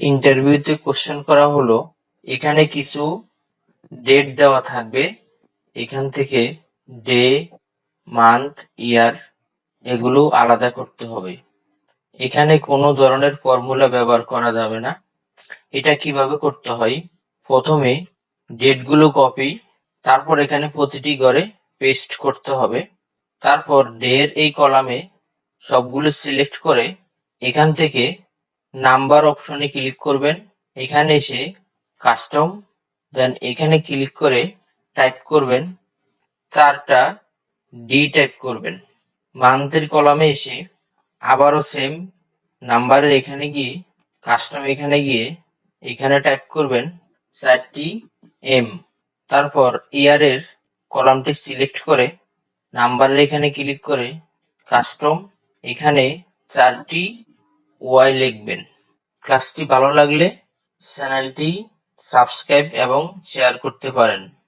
ইন্টারভিউতে কোশ্চেন করা হলো, এখানে কিছু ডেট দেওয়া থাকবে। এখান থেকে ডে মান্থ ইয়ার এগুলো আলাদা করতে হবে। এখানে কোনো ধরনের ফর্মুলা ব্যবহার করা যাবে না। এটা কীভাবে করতে হয়? প্রথমে ডেটগুলো কপি তারপর এখানে প্রতিটি ঘরে পেস্ট করতে হবে। তারপর ডে এর এই কলামে সবগুলো সিলেক্ট করে এখান থেকে নাম্বার অপশনে ক্লিক করবেন। এখানে এসে কাস্টম, দেন এখানে ক্লিক করে টাইপ করবেন। চারটা ডি টাইপ করবেন। মান্থের কলামে এসে আবারও সেম নাম্বারের এখানে গিয়ে, কাস্টম এখানে গিয়ে এখানে টাইপ করবেন চারটি এম। তারপর ইয়ারের কলামটি সিলেক্ট করে নাম্বারের এখানে ক্লিক করে কাস্টম, এখানে চারটি ওয়াই লিখবেন। ক্লাসটি ভালো লাগলে চ্যানেলটি সাবস্ক্রাইব এবং শেয়ার করতে পারেন।